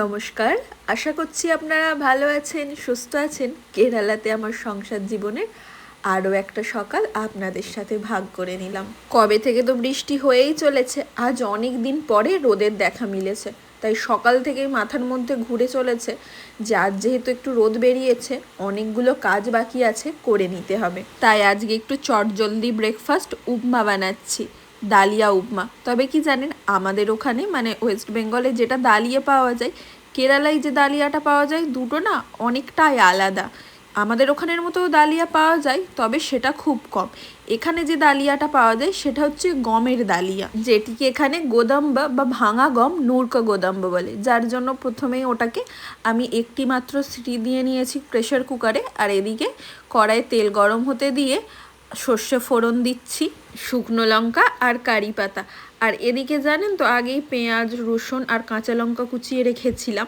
নমস্কার। আশা করছি আপনারা ভালো আছেন, সুস্থ আছেন। কেরালাতে আমার সংসার জীবনের আরও একটা সকাল আপনাদের সাথে ভাগ করে নিলাম। কবে থেকে তো বৃষ্টি হয়েই চলেছে, আজ অনেক দিন পরে রোদের দেখা মিলেছে। তাই সকাল থেকেই মাথার মধ্যে ঘুরে চলেছে যে আজ যেহেতু একটু রোদ বেরিয়েছে, অনেকগুলো কাজ বাকি আছে, করে নিতে হবে। তাই আজকে একটু চটজলদি ব্রেকফাস্ট উপমা বানাচ্ছি। ডালিয়া উপমা। তবে কি জানেন, আমাদের ওখানে মানে ওয়েস্ট বেঙ্গলে যেটা ডালিয়া পাওয়া যায়, কেরালায় যে ডালিয়াটা পাওয়া যায়, দুটো না অনেকটাই আলাদা। আমাদের ওখানের মতো ডালিয়া পাওয়া যায়, তবে সেটা খুব কম। এখানে যে ডালিয়াটা পাওয়া যায়, সেটা হচ্ছে গমের ডালিয়া। যেটিকে এখানে গোদাম্বা বা ভাঙা গম, নূর্কা গোদাম্বা বলে। যার জন্য প্রথমেই ওটাকে আমি একটি মাত্র সিটি দিয়ে নিয়েছি প্রেশার কুকারে, আর এদিকে কড়াই তেল গরম হতে দিয়ে সর্ষে ফোড়ন দিচ্ছি, শুকনো লঙ্কা আর কারি পাতা। আর এদিকে জানেন তো, আগেই পেঁয়াজ, রসুন আর কাঁচা লঙ্কা কুচিয়ে রেখেছিলাম।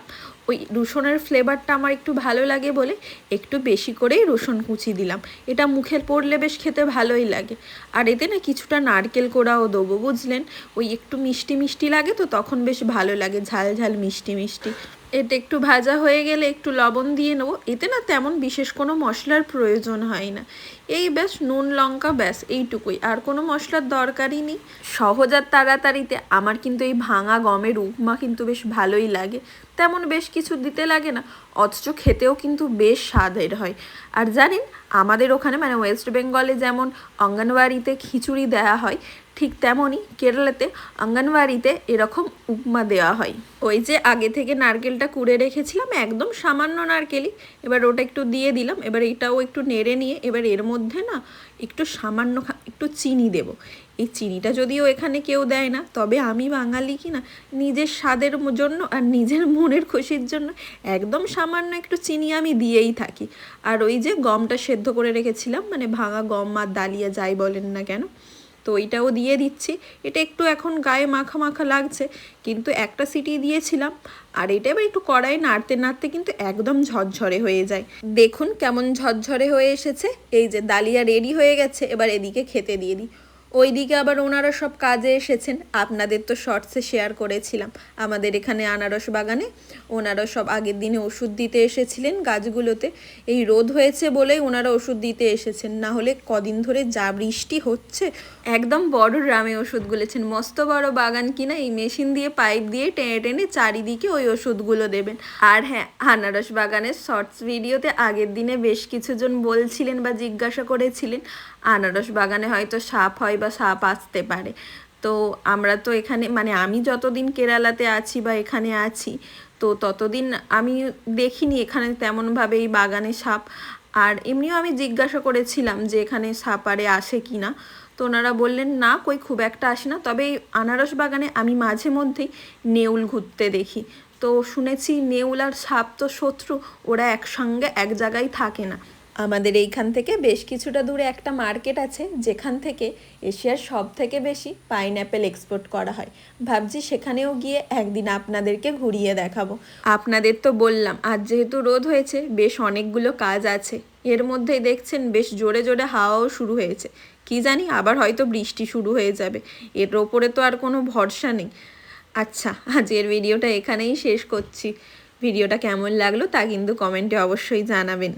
ওই রসুনের ফ্লেভারটা আমার একটু ভালো লাগে বলে একটু বেশি করেই রসুন কুচি দিলাম। এটা মুখে পড়লে বেশ খেতে ভালোই লাগে। আর এতে না কিছুটা নারকেল কোড়াও দেবো, বুঝলেন? ওই একটু মিষ্টি মিষ্টি লাগে তো তখন বেশ ভালো লাগে, ঝাল ঝাল মিষ্টি মিষ্টি। এটা একটু ভাজা হয়ে গেলে একটু লবণ দিয়ে নেব। এতে না তেমন বিশেষ কোনো মশলার প্রয়োজন হয় না। এই ব্যাস, নুন, লঙ্কা, ব্যাস, এইটুকুই। আর কোনো মশলার দরকারই নেই। সহজ আর তাড়াতাড়িতে। আমার কিন্তু এই ভাঙা গমের উপমা কিন্তু বেশ ভালোই লাগে। তেমন বেশ কিছু দিতে লাগে না, অথচ খেতেও কিন্তু বেশ স্বাদের হয়। আর জানেন, আমাদের ওখানে মানে ওয়েস্ট বেঙ্গলে যেমন অঙ্গনওয়াড়িতে খিচুড়ি দেওয়া হয়, ঠিক তেমনই কেরালাতে অঙ্গনওয়াড়িতে এরকম উপমা দেওয়া হয়। ওই যে আগে থেকে নারকেলটা কুড়ে রেখেছিলাম, একদম সামান্য নারকেলই, এবার ওটা একটু দিয়ে দিলাম, এবার এটাও একটু নেড়ে নিয়ে, এবার এর মধ্যে না একটু সামান্য একটু চিনি দেব। এই চিনিটা যদিও এখানে কেউ দেয় না, তবে আমি বাঙালি কি না, নিজের স্বাদের জন্য আর নিজের মনের খুশির জন্য একদম সামান্য একটু চিনি আমি দিয়েই থাকি। আর ওই যে গমটা সেদ্ধ করে রেখেছিলাম মানে ভাঙা গম আর ডালিয়া যাই বলেন না কেন, তো এইটাও দিয়ে দিচ্ছি। এটা একটু এখন গায়ে মাখা মাখা লাগছে, কিন্তু একটা সিটি দিয়েছিলাম, আর এটা এবার একটু কড়াই নাড়তে নাড়তে কিন্তু একদম ঝরঝরে হয়ে যায়। দেখুন কেমন ঝরঝরে হয়ে এসেছে, এই যে ডালিয়া রেডি হয়ে গেছে, এবার এদিকে খেতে দিয়ে দিই। ওইদিকে আবার ওনারা সব কাজে এসেছেন। আপনাদের তো শর্টসে শেয়ার করেছিলাম। আমাদের এখানে আনারস বাগানে ওনারা সব আগের দিনে ওষুধ দিতে এসেছিলেন গাছগুলোতে। এই রোদ হয়েছে বলেই ওনারা ওষুধ দিতে এসেছেন। না হলে কদিন ধরে যা বৃষ্টি হচ্ছে, একদম বড় ড্রামে ওষুধ গুলেছেন। মস্ত বড় বাগান কিনা এই মেশিন দিয়ে, পাইপ দিয়ে টেনে টেনে চারিদিকে ওই ওষুধগুলো দেবেন। আর হ্যাঁ আনারস বাগানের শর্টস ভিডিওতে আগের দিনে বেশ কিছুজন বলছিলেন বা জিজ্ঞাসা করেছিলেন, আনারস বাগানে হয়তো সাপ হয় বা সাপ আসতে পারে। তো আমরা তো এখানে মানে আমি যতদিন কেরালাতে আছি বা এখানে আছি, তো ততদিন আমি দেখিনি এখানে তেমনভাবে এই বাগানে সাপ। আর এমনিও আমি জিজ্ঞাসা করেছিলাম যে এখানে সাপ আরে আসে কি না তো ওনারা বললেন, না, কই খুব একটা আসে না। তবে এই আনারস বাগানে আমি মাঝে মধ্যেই নেউল ঘুরতে দেখি। তো শুনেছি নেউল আর সাপ তো শত্রু, ওরা একসঙ্গে এক জায়গায় থাকে না। আমাদের এইখান থেকে বেশ কিছুটা দূরে একটা মার্কেট আছে, যেখান থেকে এশিয়ার সব থেকে বেশি পাইনঅ্যাপেল এক্সপোর্ট করা হয়। ভাবছি সেখানেও গিয়ে একদিন আপনাদেরকে ঘুরিয়ে দেখাবো। আপনাদের তো বললাম, আজ যেহেতু রোদ হয়েছে, বেশ অনেকগুলো কাজ আছে। এর মধ্যেই দেখছেন বেশ জোরে জোরে হাওয়াও শুরু হয়েছে। কি জানি আবার হয়তো বৃষ্টি শুরু হয়ে যাবে। এর ওপরে তো আর কোনো ভরসা নেই। আচ্ছা আজকের ভিডিওটা এখানেই শেষ করছি। ভিডিওটা কেমন লাগল তা কিন্তু কমেন্টে অবশ্যই জানাবেন।